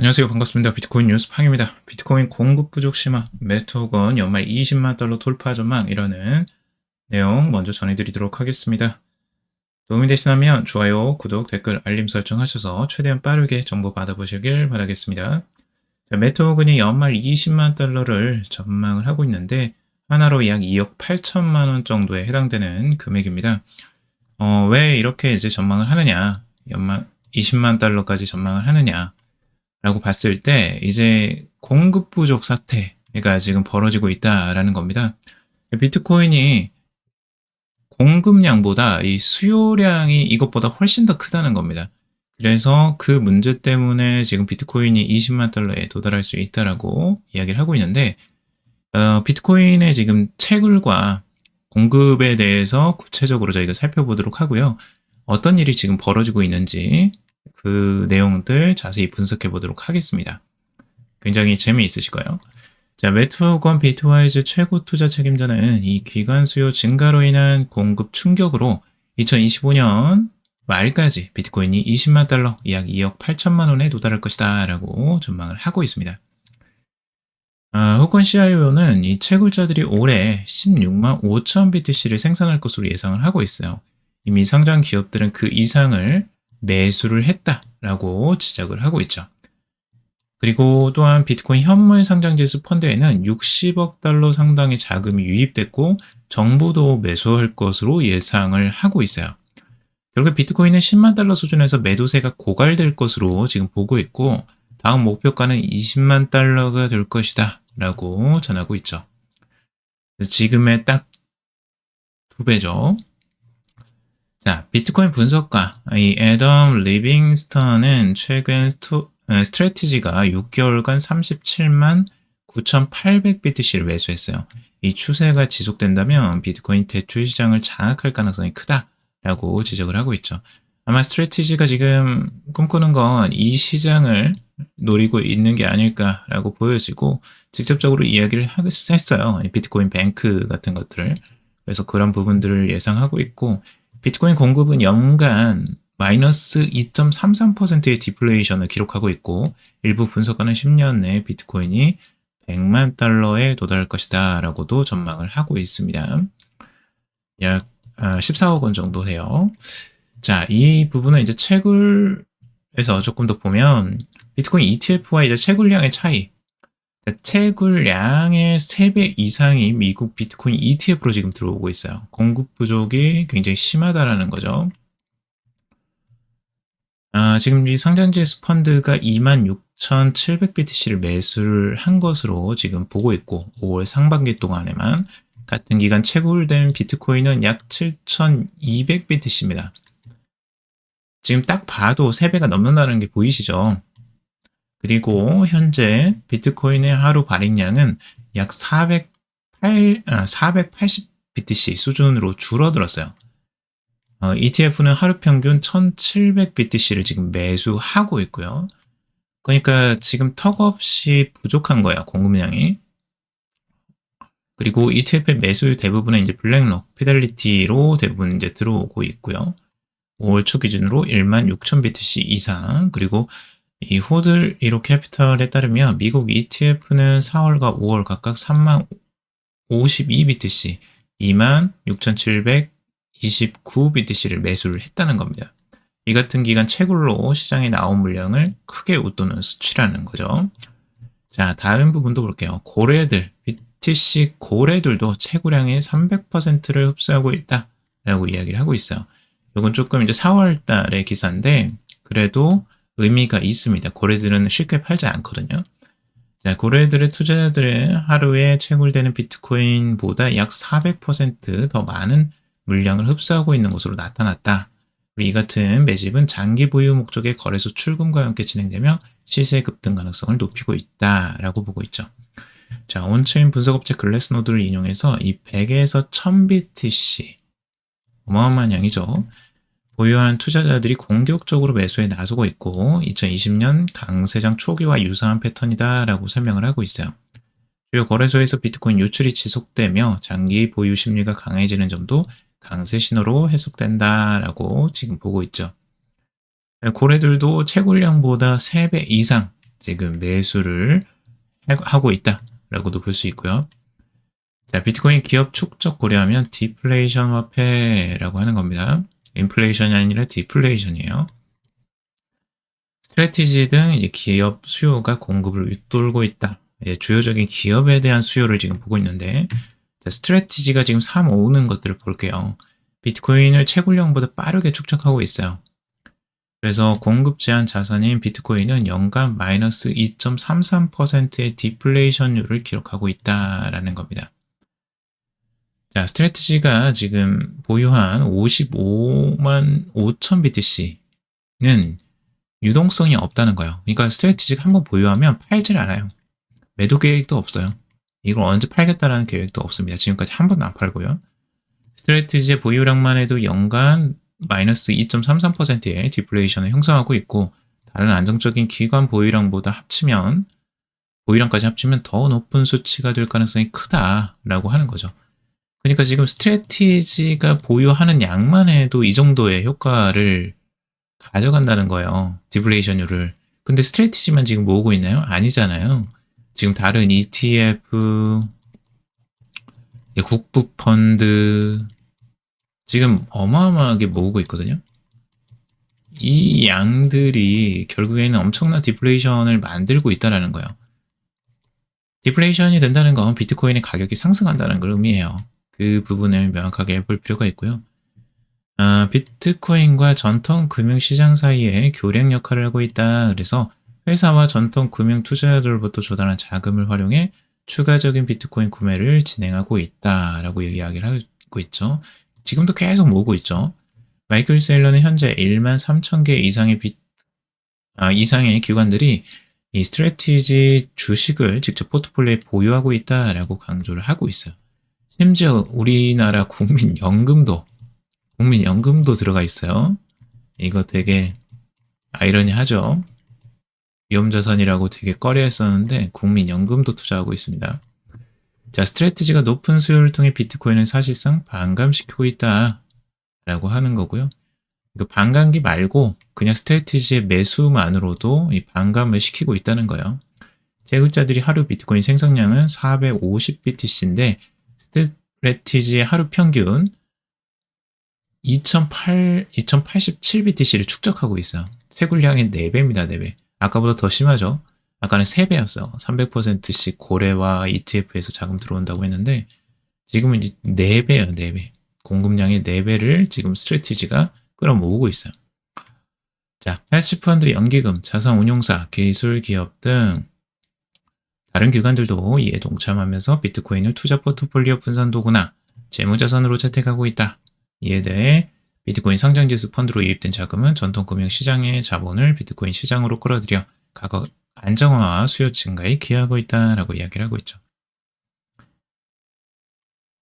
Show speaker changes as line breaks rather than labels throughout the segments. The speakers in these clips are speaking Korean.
안녕하세요. 반갑습니다. 비트코인 뉴스 팡입니다. 비트코인 공급 부족 심화, 매트호건 연말 20만 달러 돌파 전망이라는 내용 먼저 전해드리도록 하겠습니다. 도움이 되시다면 좋아요, 구독, 댓글, 알림 설정하셔서 최대한 빠르게 정보 받아보시길 바라겠습니다. 매트호건이 연말 20만 달러를 전망을 하고 있는데 하나로 약 2억 8천만 원 정도에 해당되는 금액입니다. 어, 왜 이렇게 이제 전망을 하느냐? 연말 20만 달러까지 전망을 하느냐? 라고 봤을 때 이제 공급 부족 사태가 지금 벌어지고 있다라는 겁니다. 비트코인이 공급량보다 이 수요량이 이것보다 훨씬 더 크다는 겁니다. 그래서 그 문제 때문에 지금 비트코인이 20만 달러에 도달할 수 있다라고 이야기를 하고 있는데 어, 비트코인의 지금 채굴과 공급에 대해서 구체적으로 저희가 살펴보도록 하고요. 어떤 일이 지금 벌어지고 있는지 그 내용들 자세히 분석해 보도록 하겠습니다. 굉장히 재미있으실 거예요. 자, 매트워건 비트와이즈 최고 투자 책임자는 이 기관 수요 증가로 인한 공급 충격으로 2025년 말까지 비트코인이 20만 달러, 약 2억 8천만 원에 도달할 것이다 라고 전망을 하고 있습니다. 아, 호건 CIO는 이 채굴자들이 올해 16만 5천 BTC를 생산할 것으로 예상을 하고 있어요. 이미 상장 기업들은 그 이상을 매수를 했다라고 지적을 하고 있죠. 그리고 또한 비트코인 현물 상장지수 펀드에는 60억 달러 상당의 자금이 유입됐고 정부도 매수할 것으로 예상을 하고 있어요. 결국 비트코인은 10만 달러 수준에서 매도세가 고갈될 것으로 지금 보고 있고 다음 목표가는 20만 달러가 될 것이다 라고 전하고 있죠. 지금의 딱 두 배죠. 자, 비트코인 분석가 이 애덤 리빙스턴은 최근 스토, 에, 스트레티지가 6개월간 37만 9,800BTC를 매수했어요. 이 추세가 지속된다면 비트코인 대출 시장을 장악할 가능성이 크다라고 지적을 하고 있죠. 아마 스트레티지가 지금 꿈꾸는 건 이 시장을 노리고 있는 게 아닐까라고 보여지고 직접적으로 이야기를 했어요. 비트코인 뱅크 같은 것들을. 그래서 그런 부분들을 예상하고 있고 비트코인 공급은 연간 마이너스 2.33%의 디플레이션을 기록하고 있고 일부 분석가는 10년 내에 비트코인이 100만 달러에 도달할 것이다 라고도 전망을 하고 있습니다. 약 14억 아, 원 정도 돼요. 자, 이 부분은 이제 채굴에서 조금 더 보면 비트코인 ETF와 이제 채굴량의 차이 채굴량의 3배 이상이 미국 비트코인 ETF로 지금 들어오고 있어요. 공급 부족이 굉장히 심하다라는 거죠. 아, 지금 이 상장지수 펀드가 26,700BTC를 매수를 한 것으로 지금 보고 있고 5월 상반기 동안에만 같은 기간 채굴된 비트코인은 약 7,200BTC입니다. 지금 딱 봐도 3배가 넘는다는 게 보이시죠? 그리고 현재 비트코인의 하루 발행량은 약 408, 아, 480 BTC 수준으로 줄어들었어요. 어, ETF는 하루 평균 1700 BTC를 지금 매수하고 있고요. 그러니까 지금 턱없이 부족한 거야, 공급량이. 그리고 ETF의 매수 대부분은 이제 블랙록, 피델리티로 대부분 이제 들어오고 있고요. 5월 초 기준으로 1만 6천 BTC 이상, 그리고 이 호들 1호 캐피털에 따르면 미국 ETF는 4월과 5월 각각 3만 52BTC, 2만 6,729BTC를 매수를 했다는 겁니다. 이 같은 기간 채굴로 시장에 나온 물량을 크게 웃도는 수치라는 거죠. 자, 다른 부분도 볼게요. 고래들, BTC 고래들도 채굴량의 300%를 흡수하고 있다 라고 이야기를 하고 있어요. 이건 조금 이제 4월 달의 기사인데, 그래도 의미가 있습니다. 고래들은 쉽게 팔지 않거든요. 자, 고래들의 투자자들의 하루에 채굴되는 비트코인보다 약 400%더 많은 물량을 흡수하고 있는 것으로 나타났다. 이 같은 매집은 장기 보유 목적의 거래소 출금과 함께 진행되며 시세 급등 가능성을 높이고 있다라고 보고 있죠. 자, 온체인 분석업체 글래스노드를 인용해서 이 100에서 1000BTC 어마어마한 양이죠. 보유한 투자자들이 공격적으로 매수에 나서고 있고 2020년 강세장 초기와 유사한 패턴이다라고 설명을 하고 있어요. 주요 거래소에서 비트코인 유출이 지속되며 장기 보유 심리가 강해지는 점도 강세 신호로 해석된다라고 지금 보고 있죠. 고래들도 채굴량보다 3배 이상 지금 매수를 하- 하고 있다라고도 볼 수 있고요. 자, 비트코인 기업 축적 고려하면 디플레이션 화폐라고 하는 겁니다. 인플레이션이 아니라 디플레이션이에요. 스트래티지 등 이제 기업 수요가 공급을 윗돌고 있다. 이제 주요적인 기업에 대한 수요를 지금 보고 있는데, 자, 스트래티지가 지금 3, 5는 것들을 볼게요. 비트코인을 채굴량보다 빠르게 축적하고 있어요. 그래서 공급 제한 자산인 비트코인은 연간 마이너스 2.33%의 디플레이션율을 기록하고 있다라는 겁니다. 자, 스트래티지가 지금 보유한 55만 5천 BTC는 유동성이 없다는 거예요. 그러니까 스트래티지가 한번 보유하면 팔질 않아요. 매도 계획도 없어요. 이걸 언제 팔겠다라는 계획도 없습니다. 지금까지 한 번도 안 팔고요. 스트래티지의 보유량만 해도 연간 마이너스 2.33%의 디플레이션을 형성하고 있고 다른 안정적인 기관 보유량보다 합치면 보유량까지 합치면 더 높은 수치가 될 가능성이 크다라고 하는 거죠. 그러니까 지금 스트래티지가 보유하는 양만 해도 이 정도의 효과를 가져간다는 거예요. 디플레이션율을. 근데 스트래티지만 지금 모으고 있나요? 아니잖아요. 지금 다른 ETF, 국부 펀드, 지금 어마어마하게 모으고 있거든요. 이 양들이 결국에는 엄청난 디플레이션을 만들고 있다라는 거예요. 디플레이션이 된다는 건 비트코인의 가격이 상승한다는 걸 의미해요. 그 부분을 명확하게 볼 필요가 있고요. 아, 비트코인과 전통 금융시장 사이에 교량 역할을 하고 있다. 그래서 회사와 전통 금융 투자자들로부터 조달한 자금을 활용해 추가적인 비트코인 구매를 진행하고 있다라고 이야기를 하고 있죠. 지금도 계속 모으고 있죠. 마이클 세일러는 현재 1만 3천 개 이상의 비, 아, 이상의 기관들이 이 스트래티지 주식을 직접 포트폴리오에 보유하고 있다라고 강조를 하고 있어요. 심지어 우리나라 국민연금도 국민연금도 들어가 있어요. 이거 되게 아이러니하죠. 위험자산이라고 되게 꺼려했었는데 국민연금도 투자하고 있습니다. 자, 스트래티지가 높은 수요를 통해 비트코인을 사실상 반감시키고 있다라고 하는 거고요. 그 반감기 말고 그냥 스트래티지의 매수만으로도 이 반감을 시키고 있다는 거예요. 재굴자들이 하루 비트코인 생성량은 450BTC인데 스트래티지의 하루 평균 2008, 2087BTC를 축적하고 있어요. 채굴량의 4배입니다, 4배. 아까보다 더 심하죠? 아까는 3배였어요. 300%씩 고래와 ETF에서 자금 들어온다고 했는데, 지금은 이제 4배예요, 4배. 공급량의 4배를 지금 스트래티지가 끌어모으고 있어요. 자, 헤지펀드, 연기금, 자산운용사, 기술기업 등 다른 기관들도 이에 동참하면서 비트코인을 투자 포트폴리오 분산 도구나 재무자산으로 채택하고 있다. 이에 대해 비트코인 상장지수 펀드로 유입된 자금은 전통금융 시장의 자본을 비트코인 시장으로 끌어들여 가격 안정화와 수요 증가에 기여하고 있다라고 이야기를 하고 있죠.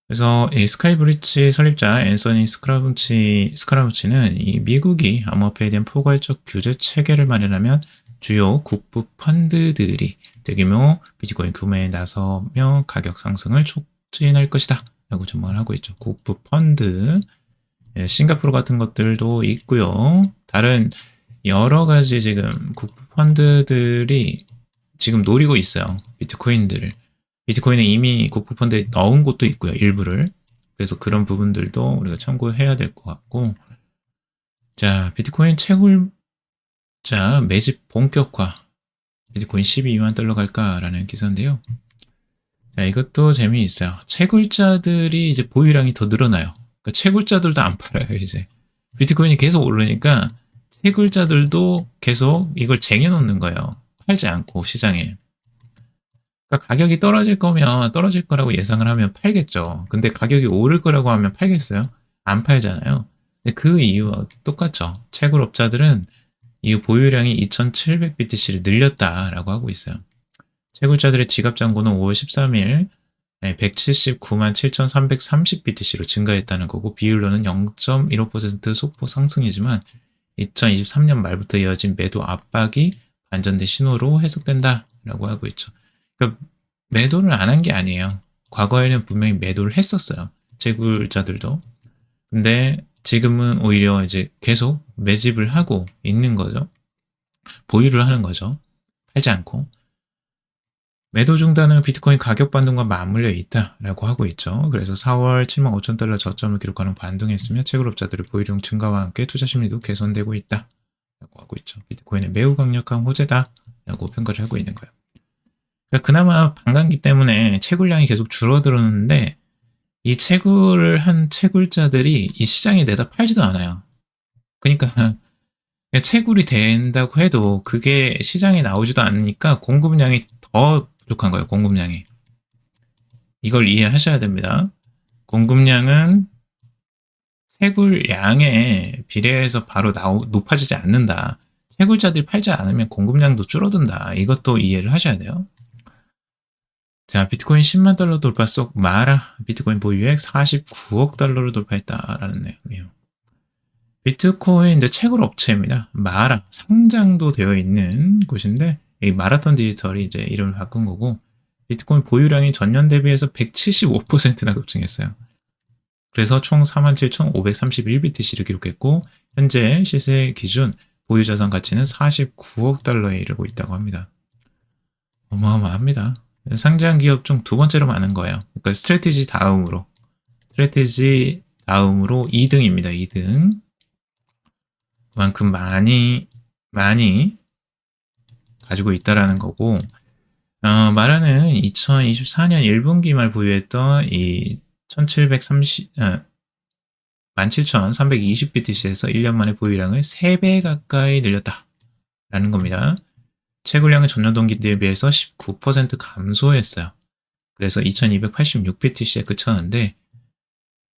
그래서 이 스카이브리지 설립자 앤서니 스크라부치, 스크라부치는 이 미국이 암호화폐에 대한 포괄적 규제 체계를 마련하면 주요 국부 펀드들이 대규모 비트코인 구매에 나서며 가격 상승을 촉진할 것이다. 라고 전망을 하고 있죠. 국부 펀드, 예, 싱가포르 같은 것들도 있고요. 다른 여러 가지 지금 국부 펀드들이 지금 노리고 있어요. 비트코인들을. 비트코인은 이미 국부 펀드에 넣은 곳도 있고요. 일부를. 그래서 그런 부분들도 우리가 참고해야 될 것 같고. 자, 비트코인 채굴자 매집 본격화. 비트코인 12만 달러 갈까라는 기사인데요. 자, 이것도 재미있어요. 채굴자들이 이제 보유량이 더 늘어나요. 그러니까 채굴자들도 안 팔아요, 이제. 비트코인이 계속 오르니까 채굴자들도 계속 이걸 쟁여놓는 거예요. 팔지 않고 시장에. 그러니까 가격이 떨어질 거면 떨어질 거라고 예상을 하면 팔겠죠. 근데 가격이 오를 거라고 하면 팔겠어요? 안 팔잖아요. 근데 그 이유와 똑같죠. 채굴업자들은 이 보유량이 2,700BTC를 늘렸다라고 하고 있어요. 채굴자들의 지갑 잔고는 5월 13일 179만 7,330BTC로 증가했다는 거고 비율로는 0.15% 소폭 상승이지만 2023년 말부터 이어진 매도 압박이 반전된 신호로 해석된다라고 하고 있죠. 그러니까 매도를 안 한 게 아니에요. 과거에는 분명히 매도를 했었어요. 채굴자들도. 근데 지금은 오히려 이제 계속 매집을 하고 있는 거죠. 보유를 하는 거죠. 팔지 않고 매도 중단은 비트코인 가격 반등과 맞물려 있다라고 하고 있죠. 그래서 4월 7만 5천 달러 저점을 기록하는 반등했으며 채굴업자들의 보유량 증가와 함께 투자 심리도 개선되고 있다라고 하고 있죠. 비트코인은 매우 강력한 호재다라고 평가를 하고 있는 거예요. 그러니까 그나마 반감기 때문에 채굴량이 계속 줄어들었는데 이 채굴을 한 채굴자들이 이 시장에 내다 팔지도 않아요. 그러니까 채굴이 된다고 해도 그게 시장에 나오지도 않으니까 공급량이 더 부족한 거예요. 공급량이. 이걸 이해하셔야 됩니다. 공급량은 채굴량에 비례해서 바로 나오, 높아지지 않는다. 채굴자들이 팔지 않으면 공급량도 줄어든다. 이것도 이해를 하셔야 돼요. 자, 비트코인 10만 달러 돌파 속 마라 비트코인 보유액 49억 달러를 돌파했다라는 내용이에요. 비트코인 이제 채굴 업체입니다. 마라 상장도 되어 있는 곳인데 이 마라톤 디지털이 이제 이름을 바꾼 거고 비트코인 보유량이 전년 대비해서 175%나 급증했어요. 그래서 총 47,531BTC를 기록했고 현재 시세 기준 보유 자산 가치는 49억 달러에 이르고 있다고 합니다. 어마어마합니다. 상장 기업 중 두 번째로 많은 거예요. 그러니까 스트레티지 다음으로 스트레티지 다음으로 2등입니다. 2등. 그만큼 많이 많이 가지고 있다라는 거고 어, 말하는 2024년 1분기 말 보유했던 이 1730, 아, 17,320BTC에서 1년 만에 보유량을 3배 가까이 늘렸다라는 겁니다. 채굴량은 전년 동기 대비해서 19% 감소했어요. 그래서 2286BTC에 그쳤는데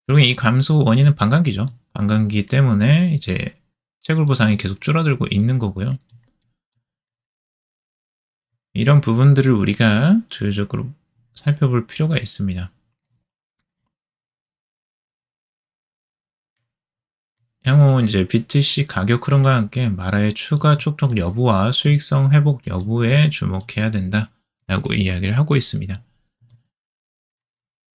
결국 이 감소 원인은 반감기죠. 반감기 때문에 이제 채굴 보상이 계속 줄어들고 있는 거고요. 이런 부분들을 우리가 주요적으로 살펴볼 필요가 있습니다. 향후 이제 BTC 가격 흐름과 함께 마라의 추가 촉촉 여부와 수익성 회복 여부에 주목해야 된다라고 이야기를 하고 있습니다.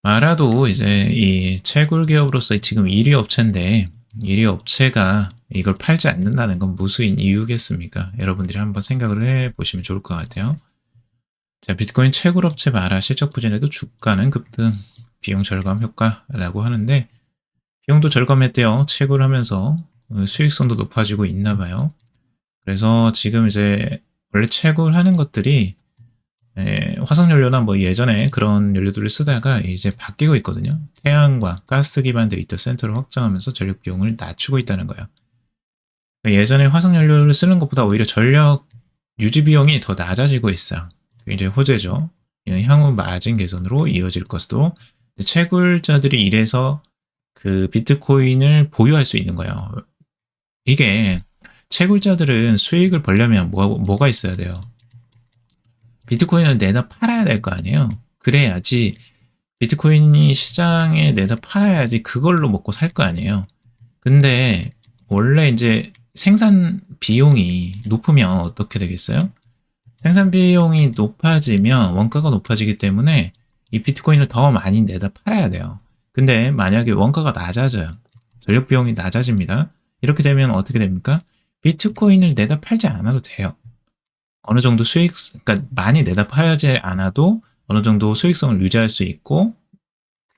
마라도 이제 이 채굴 기업으로서 지금 1위 업체인데 1위 업체가 이걸 팔지 않는다는 건 무수인 이유겠습니까? 여러분들이 한번 생각을 해 보시면 좋을 것 같아요. 자, 비트코인 채굴 업체 마라 실적 부진에도 주가는 급등, 비용 절감 효과라고 하는데 비용도 절감했대요. 채굴 하면서 수익성도 높아지고 있나 봐요. 그래서 지금 이제 원래 채굴하는 것들이 에, 화석연료나 뭐 예전에 그런 연료들을 쓰다가 이제 바뀌고 있거든요. 태양광, 가스 기반 데이터 센터를 확장하면서 전력 비용을 낮추고 있다는 거예요. 그러니까 예전에 화석연료를 쓰는 것보다 오히려 전력 유지 비용이 더 낮아지고 있어요. 이제 호재죠. 향후 마진 개선으로 이어질 것으로 채굴자들이 이래서 그 비트코인을 보유할 수 있는 거예요. 이게 채굴자들은 수익을 벌려면 뭐가, 뭐가 있어야 돼요? 비트코인을 내다 팔아야 될 거 아니에요? 그래야지 비트코인이 시장에 내다 팔아야지 그걸로 먹고 살 거 아니에요? 근데 원래 이제 생산 비용이 높으면 어떻게 되겠어요? 생산 비용이 높아지면 원가가 높아지기 때문에 이 비트코인을 더 많이 내다 팔아야 돼요. 근데 만약에 원가가 낮아져요. 전력 비용이 낮아집니다. 이렇게 되면 어떻게 됩니까? 비트코인을 내다 팔지 않아도 돼요. 어느 정도 수익, 그러니까 많이 내다 팔지 않아도 어느 정도 수익성을 유지할 수 있고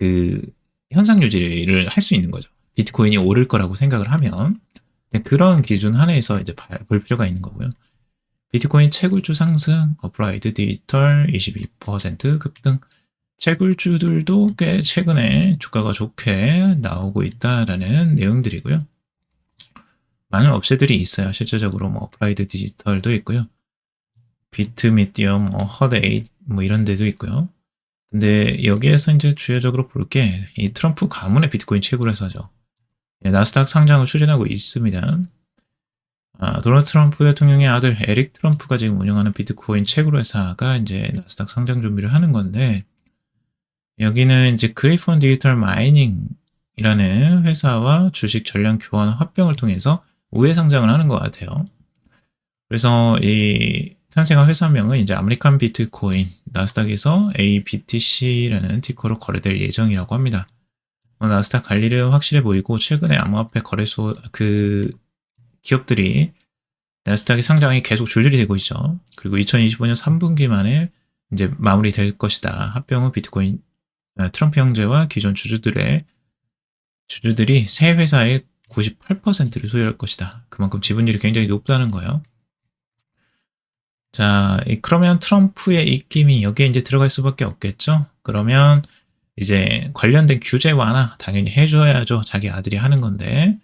그 현상 유지를 할 수 있는 거죠. 비트코인이 오를 거라고 생각을 하면 그런 기준 하에서 이제 볼 필요가 있는 거고요. 비트코인 채굴주 상승, 어플라이드 디지털 22% 급등, 채굴주들도 꽤 최근에 주가가 좋게 나오고 있다라는 내용들이고요. 많은 업체들이 있어요. 실제적으로 뭐 어플라이드 디지털도 있고요. 비트미디엄, 뭐 허데이 뭐 이런 데도 있고요. 근데 여기에서 이제 주요적으로 볼 게 이 트럼프 가문의 비트코인 채굴 회사죠. 예, 나스닥 상장을 추진하고 있습니다. 아, 도널드 트럼프 대통령의 아들 에릭 트럼프가 지금 운영하는 비트코인 채굴 회사가 이제 나스닥 상장 준비를 하는 건데 여기는 이제 그레이폰 디지털 마이닝이라는 회사와 주식 전량 교환 합병을 통해서 우회 상장을 하는 것 같아요. 그래서 이 탄생한 회사명은 이제 아메리칸 비트코인 나스닥에서 ABTC라는 티커로 거래될 예정이라고 합니다. 뭐 나스닥 관리는 확실해 보이고 최근에 암호화폐 거래소 그 기업들이 나스닥의 상장이 계속 줄줄이 되고 있죠. 그리고 2025년 3분기 만에 이제 마무리될 것이다. 합병은 비트코인 아, 트럼프 형제와 기존 주주들의 주주들이 새 회사의 98%를 소유할 것이다. 그만큼 지분율이 굉장히 높다는 거예요. 자, 그러면 트럼프의 입김이 여기에 이제 들어갈 수밖에 없겠죠? 그러면 이제 관련된 규제 완화 당연히 해줘야죠. 자기 아들이 하는 건데.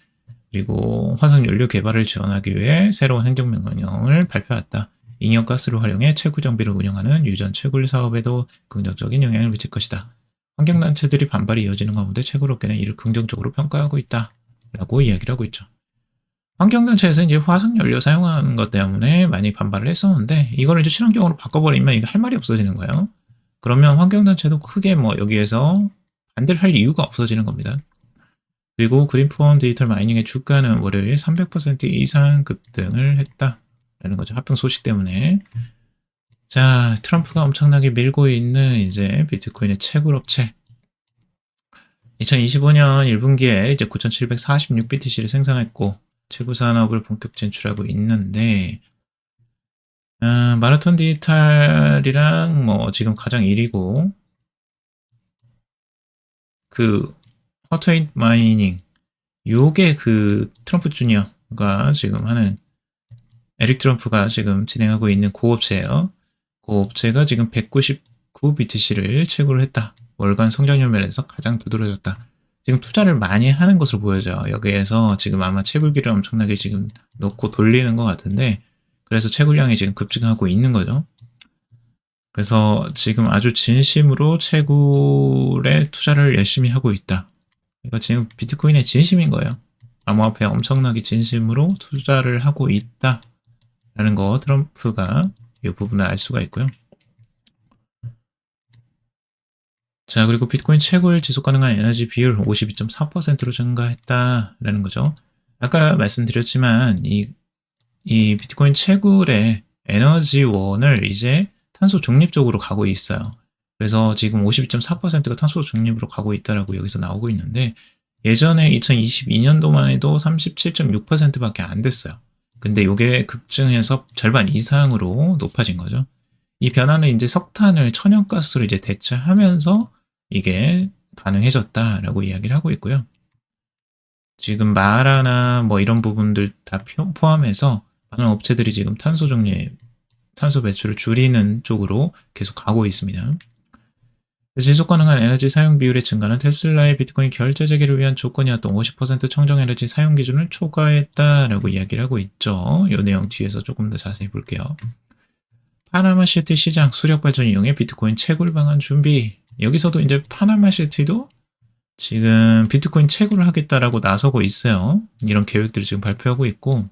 그리고 화석 연료 개발을 지원하기 위해 새로운 행정명령을 발표했다. 잉여가스를 활용해 채굴 장비를 운영하는 유전 채굴 사업에도 긍정적인 영향을 미칠 것이다. 환경단체들이 반발이 이어지는 가운데 채굴업계는 이를 긍정적으로 평가하고 있다. 라고 이야기를 하고 있죠. 환경단체에서 이제 화석연료 사용하는 것 때문에 많이 반발을 했었는데 이거를 이제 친환경으로 바꿔버리면 이게 할 말이 없어지는 거예요. 그러면 환경단체도 크게 뭐 여기에서 반대를 할 이유가 없어지는 겁니다. 그리고 그린폰 디지털 마이닝의 주가는 월요일 300% 이상 급등을 했다라는 거죠. 합병 소식 때문에. 자, 트럼프가 엄청나게 밀고 있는 이제 비트코인의 채굴 업체. 2025년 1분기에 이제 9,746BTC를 생산했고 채굴 산업을 본격 진출하고 있는데 어, 마라톤 디지털이랑 뭐 지금 가장 1위고 그 허트웨이트 마이닝 요게 그 트럼프 주니어가 지금 하는 에릭 트럼프가 지금 진행하고 있는 고업체예요. 고업체가 지금 199BTC를 채굴을 했다. 월간 성장률 면에서 가장 두드러졌다. 지금 투자를 많이 하는 것으로 보여져요. 여기에서 지금 아마 채굴기를 엄청나게 지금 넣고 돌리는 것 같은데, 그래서 채굴량이 지금 급증하고 있는 거죠. 그래서 지금 아주 진심으로 채굴에 투자를 열심히 하고 있다. 이거 지금 비트코인의 진심인 거예요. 암호화폐 엄청나게 진심으로 투자를 하고 있다. 라는 거 트럼프가 이 부분을 알 수가 있고요. 자, 그리고 비트코인 채굴 지속 가능한 에너지 비율 52.4%로 증가했다라는 거죠. 아까 말씀드렸지만 이, 이 비트코인 채굴의 에너지원을 이제 탄소 중립적으로 가고 있어요. 그래서 지금 52.4%가 탄소 중립으로 가고 있다라고 여기서 나오고 있는데 예전에 2022년도만 해도 37.6%밖에 안 됐어요. 근데 이게 급증해서 절반 이상으로 높아진 거죠. 이 변화는 이제 석탄을 천연가스로 이제 대체하면서 이게 가능해졌다라고 이야기를 하고 있고요. 지금 마라나 뭐 이런 부분들 다 포함해서 많은 업체들이 지금 탄소 정리, 탄소 배출을 줄이는 쪽으로 계속 가고 있습니다. 지속 가능한 에너지 사용 비율의 증가는 테슬라의 비트코인 결제 재개를 위한 조건이었던 50% 청정 에너지 사용 기준을 초과했다라고 이야기를 하고 있죠. 이 내용 뒤에서 조금 더 자세히 볼게요. 파나마 시티 시장 수력 발전 이용해 비트코인 채굴 방안 준비. 여기서도 이제 파나마 시티도 지금 비트코인 채굴을 하겠다라고 나서고 있어요. 이런 계획들을 지금 발표하고 있고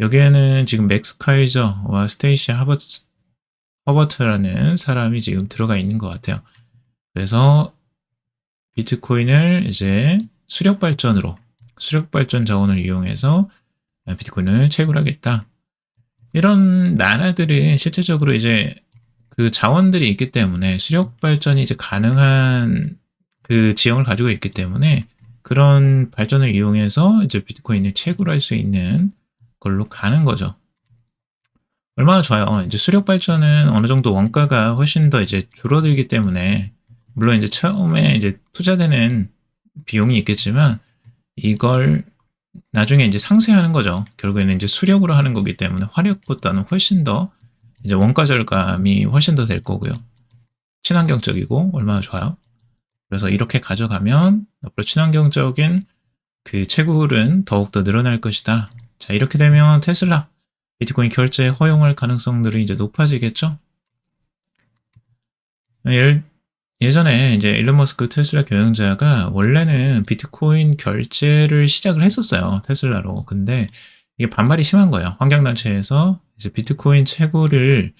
여기에는 지금 맥스 카이저와 스테이시 하버트, 허버트라는 사람이 지금 들어가 있는 것 같아요. 그래서 비트코인을 이제 수력 발전으로 수력 발전 자원을 이용해서 비트코인을 채굴하겠다. 이런 나라들이 실제적으로 이제 그 자원들이 있기 때문에 수력 발전이 이제 가능한 그 지형을 가지고 있기 때문에 그런 발전을 이용해서 이제 비트코인을 채굴할 수 있는 걸로 가는 거죠. 얼마나 좋아요. 이제 수력 발전은 어느 정도 원가가 훨씬 더 이제 줄어들기 때문에 물론 이제 처음에 이제 투자되는 비용이 있겠지만 이걸 나중에 이제 상쇄하는 거죠. 결국에는 이제 수력으로 하는 거기 때문에 화력보다는 훨씬 더 이제 원가 절감이 훨씬 더 될 거고요. 친환경적이고 얼마나 좋아요. 그래서 이렇게 가져가면 앞으로 친환경적인 그 채굴은 더욱더 늘어날 것이다. 자, 이렇게 되면 테슬라 비트코인 결제 허용할 가능성들이 이제 높아지겠죠? 예를 예전에 이제 일론 머스크 테슬라 경영자가 원래는 비트코인 결제를 시작을 했었어요. 테슬라로. 근데 이게 반발이 심한 거예요. 환경단체에서 이제 비트코인 채굴을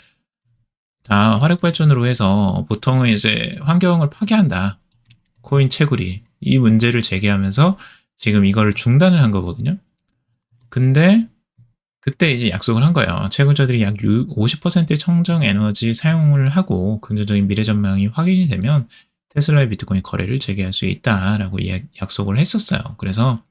다 화력 발전으로 해서 보통은 이제 환경을 파괴한다. 코인 채굴이. 이 문제를 제기하면서 지금 이거를 중단을 한 거거든요. 근데 그때 이제 약속을 한 거예요. 채굴자들이 약 50%의 청정 에너지 사용을 하고 긍정적인 미래 전망이 확인이 되면 테슬라의 비트코인 거래를 재개할 수 있다라고 약속을 했었어요. 그래서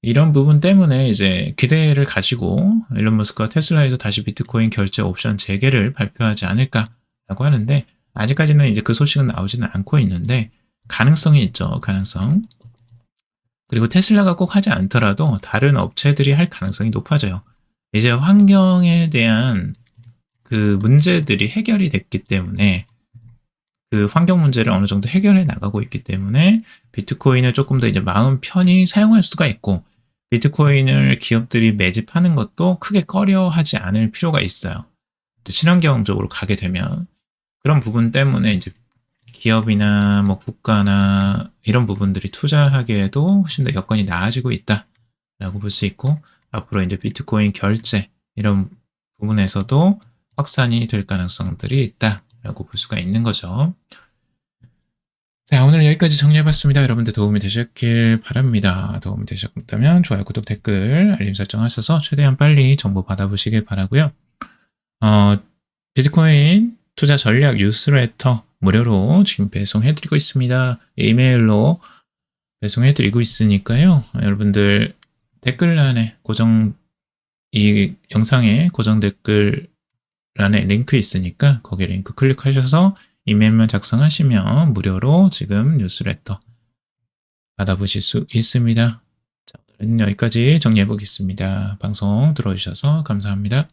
이런 부분 때문에 이제 기대를 가지고 일론 머스크가 테슬라에서 다시 비트코인 결제 옵션 재개를 발표하지 않을까라고 하는데 아직까지는 이제 그 소식은 나오지는 않고 있는데 가능성이 있죠. 가능성. 그리고 테슬라가 꼭 하지 않더라도 다른 업체들이 할 가능성이 높아져요. 이제 환경에 대한 그 문제들이 해결이 됐기 때문에 그 환경 문제를 어느 정도 해결해 나가고 있기 때문에 비트코인을 조금 더 이제 마음 편히 사용할 수가 있고 비트코인을 기업들이 매집하는 것도 크게 꺼려하지 않을 필요가 있어요. 또 친환경적으로 가게 되면 그런 부분 때문에 이제 기업이나 뭐 국가나 이런 부분들이 투자하기에도 훨씬 더 여건이 나아지고 있다라고 볼 수 있고 앞으로 이제 비트코인 결제 이런 부분에서도 확산이 될 가능성들이 있다라고 볼 수가 있는 거죠. 자, 오늘 여기까지 정리해봤습니다. 여러분들 도움이 되셨길 바랍니다. 도움이 되셨다면 좋아요, 구독, 댓글, 알림 설정 하셔서 최대한 빨리 정보 받아보시길 바라고요. 어, 비트코인 투자 전략 뉴스레터 무료로 지금 배송해드리고 있습니다. 이메일로 배송해드리고 있으니까요. 여러분들 댓글란에 고정 이 영상에 고정 댓글란에 링크 있으니까 거기 링크 클릭하셔서 이메일만 작성하시면 무료로 지금 뉴스레터 받아보실 수 있습니다. 자, 오늘은 여기까지 정리해 보겠습니다. 방송 들어주셔서 감사합니다.